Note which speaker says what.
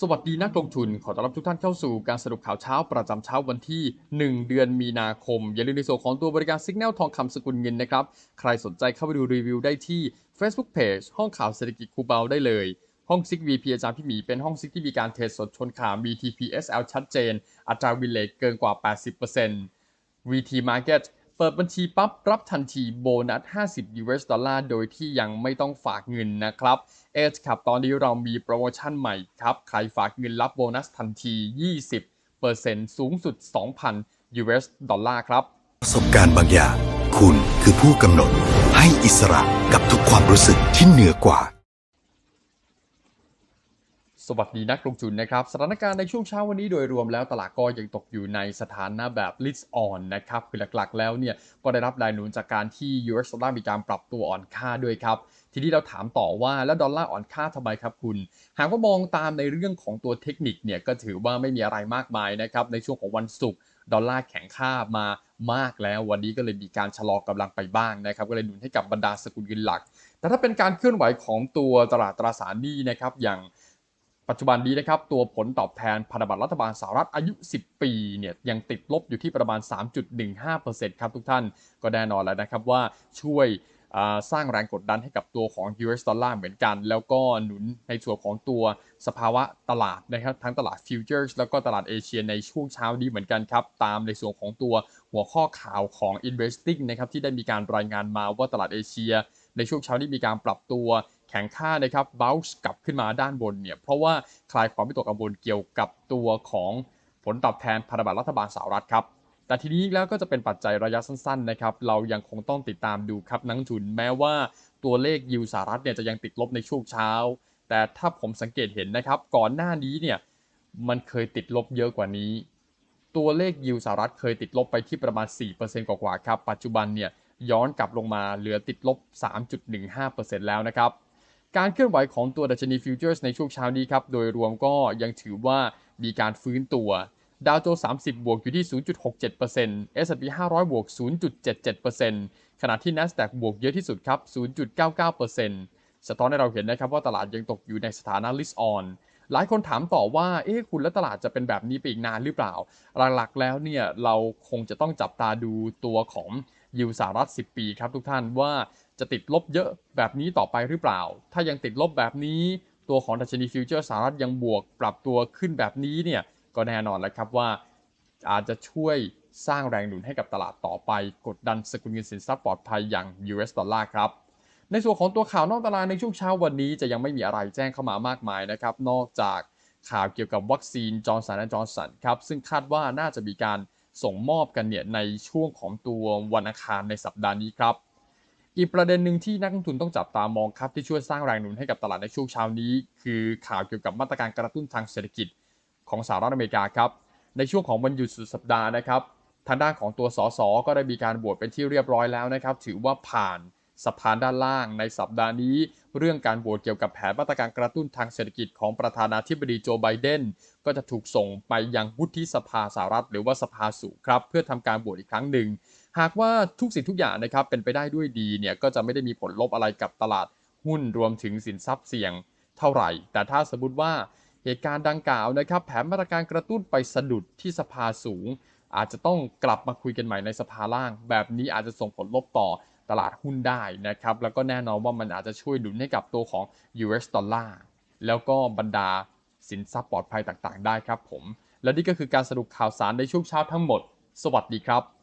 Speaker 1: สวัสดีนักลงทุน ขอต้อนรับทุกท่านเข้าสู่การสรุปข่าวเช้าประจำเช้าวันที่ 1 เดือนมีนาคม อย่าลืมในส่วนของตัวบริการ Signal ทองคำสกุลเงินนะครับ ใครสนใจเข้าไปดูรีวิวได้ที่ Facebook Page ห้องข่าวเศรษฐกิจคูเบาได้เลย ห้องซิก VP อาจารย์พี่หมีเป็นห้องซิกที่มีการเทรดสดชนข่าวมี TPSL ชัดเจน อัตราวินเลทเกินกว่า 80% VT Market เปิดบัญชีปั๊บรับทันทีโบนัส 50 US ดอลลาร์โดยที่ยังไม่ต้องฝากเงินนะครับเอชครับตอนนี้เรามีโปรโมชั่นใหม่ครับ ใครฝากเงินรับโบนัสทันที 20%สูงสุด 2,000 US ดอลลาร์ครับ
Speaker 2: ประสบการณ์บางอย่าง คุณคือผู้กำหนด ให้อิสระกับทุกความรู้สึกที่เหนือกว่า
Speaker 1: สวัสดีนักลงทุนนะครับสถานการณ์ในช่วงเช้าวันนี้โดยรวมแล้วตลาดก็ยังตกอยู่ในสถานะแบบ list on นะครับคือหลักๆ แล้วเนี่ยก็ได้รับแรงหนุนจากการที่ US ดอลลาร์มีการปรับตัวอ่อนค่าด้วยครับ ทีนี้เราถามต่อว่าแล้วดอลลาร์อ่อนค่าทำไมครับคุณ หากว่ามองตามในเรื่องของตัวเทคนิคเนี่ยก็ถือว่าไม่มีอะไรมากมายนะครับในช่วงของวันศุกร์ดอลลาร์แข็งค่ามามากแล้ว วันนี้ก็เลยมีการชะลอกำลังไปบ้างนะครับก็เลยหนุนให้กับบรรดาสกุลเงินหลัก แต่ถ้าเป็นการเคลื่อนไหวของตัวตลาดตราสารหนี้นะครับอย่าง ปัจจุบันนี้นะครับตัวผลตอบแทนพันธบัตรรัฐบาลสหรัฐอายุ 10 ปีเนี่ยยังติดลบอยู่ที่ประมาณ 3.15%ครับทุกท่านก็แน่นอนแล้วนะครับว่าช่วยสร้างแรงกดดันให้กับตัวของ US ดอลลาร์เหมือนกัน แล้วก็หนุนในส่วนของตัวสภาวะตลาดนะครับทั้งตลาดฟิวเจอร์สแล้วก็ตลาดเอเชียในช่วงเช้านี้เหมือนกันครับ ตามในส่วนของตัวหัวข้อข่าวของ Investing นะครับที่ได้มีการรายงานมาว่าตลาดเอเชีย ในช่วงเช้านี้มีการปรับตัว ข็งค่านะครับบ o u n c e กลับขึ้นมาด้านบนเนี่ยเพราะว่าคลายความวิตกกังวลเกี่ยวกับตัวของผลตอบแทนพันธบัตรรัฐบาลสหรัฐครับแต่ทีนี้แล้วก็จะเป็นปัจจัยระยะสั้นๆนะครับเรายังคงต้องติดตามดูครับนักทุนแม้ว่าตัวเลขยิวสหรัฐเนี่ยจะยังติดลบในช่วงเช้า แต่ถ้าผมสังเกตเห็นนะครับก่อนหน้านี้เนี่ยมันเคยติดลบเยอะกว่านี้ ตัวเลขยิวสหรัฐเคยติดลบไปที่ประมาณ 4%กว่าๆครับปัจจุบันเนี่ยย้อนกลับลงมาเหลือติดลบ 3.15%แล้วนะครับ การเคลื่อนไหวของตัวดัชนีฟิวเจอร์สในช่วงเช้านี้ครับ โดยรวมก็ยังถือว่ามีการฟื้นตัว ดาวโจนส์30 บวกอยู่ที่ 0.67% S&P 500 บวก 0.77%ขณะที่ NASDAQ บวกเยอะที่สุดครับ 0.99%สะท้อนให้เราเห็นนะครับว่าตลาดยังตกอยู่ในสถานะ list on หลายคนถามต่อว่า เอ๊ะ คุณและตลาดจะเป็นแบบนี้ไปอีกนานหรือเปล่า หลักๆ แล้วเนี่ย เราคงจะต้องจับตาดูตัวของ ยิวสหรัฐ 10 ปีครับทุกท่านว่าจะติดลบเยอะแบบนี้ต่อไปหรือเปล่า ถ้ายังติดลบแบบนี้ ตัวของดัชนีฟิวเจอร์สหรัฐยังบวกปรับตัวขึ้นแบบนี้เนี่ยก็แน่นอนแล้วครับว่า อาจจะช่วยสร้างแรงหนุนให้กับตลาดต่อไป กดดันสกุลเงินสินทรัพย์ปลอดภัยอย่าง US ดอลลาร์ครับในส่วนของตัวข่าวนอกตลาดในช่วงเช้าวันนี้จะยังไม่มีอะไรแจ้งเข้ามามากมายนะครับนอกจากข่าวเกี่ยวกับวัคซีนจอร์นสันและจอร์นสันครับซึ่งคาดว่าน่าจะมีการ ส่งมอบกันเนี่ยในช่วงของตัววันอังคารในสัปดาห์นี้ครับ อีกประเด็นหนึ่งที่นักลงทุนต้องจับตามองครับที่ช่วยสร้างแรงหนุนให้กับตลาดในช่วงเช้านี้ คือข่าวเกี่ยวกับมาตรการกระตุ้นทางเศรษฐกิจของสหรัฐอเมริกาครับในช่วงของวันหยุดสุดสัปดาห์นะครับทางด้านของตัวสสก็ได้มีการบวชเป็นที่เรียบร้อยแล้วนะครับ ถือว่าผ่าน สภาด้านล่างในสัปดาห์นี้ เรื่องการโหวตเกี่ยวกับแผนมาตรการกระตุ้นทางเศรษฐกิจของประธานาธิบดีโจไบเดนก็จะถูกส่งไปยังวุฒิสภาสหรัฐ หรือว่าสภาสูงครับ เพื่อทำการโหวตอีกครั้งหนึ่ง หากว่าทุกสิ่งทุกอย่างนะครับเป็นไปได้ด้วยดีเนี่ยก็จะไม่ได้มีผลลบอะไรกับตลาดหุ้นรวมถึงสินทรัพย์เสี่ยงเท่าไหร่ แต่ถ้าสมมติว่าเหตุการณ์ดังกล่าวนะครับ แผนมาตรการกระตุ้นไปสะดุดที่สภาสูง อาจจะต้องกลับมาคุยกันใหม่ในสภาล่าง แบบนี้อาจจะส่งผลลบต่อ ตลาดหุ้นได้นะครับ แล้วก็แน่นอนว่ามันอาจจะช่วยดุนให้กับตัวของ US ดอลลาร์แล้วก็บรรดาสินทรัพย์ปลอดภัยต่างๆ ได้ครับผม และนี่ก็คือการสรุปข่าวสารในช่วงเช้าทั้งหมด สวัสดีครับ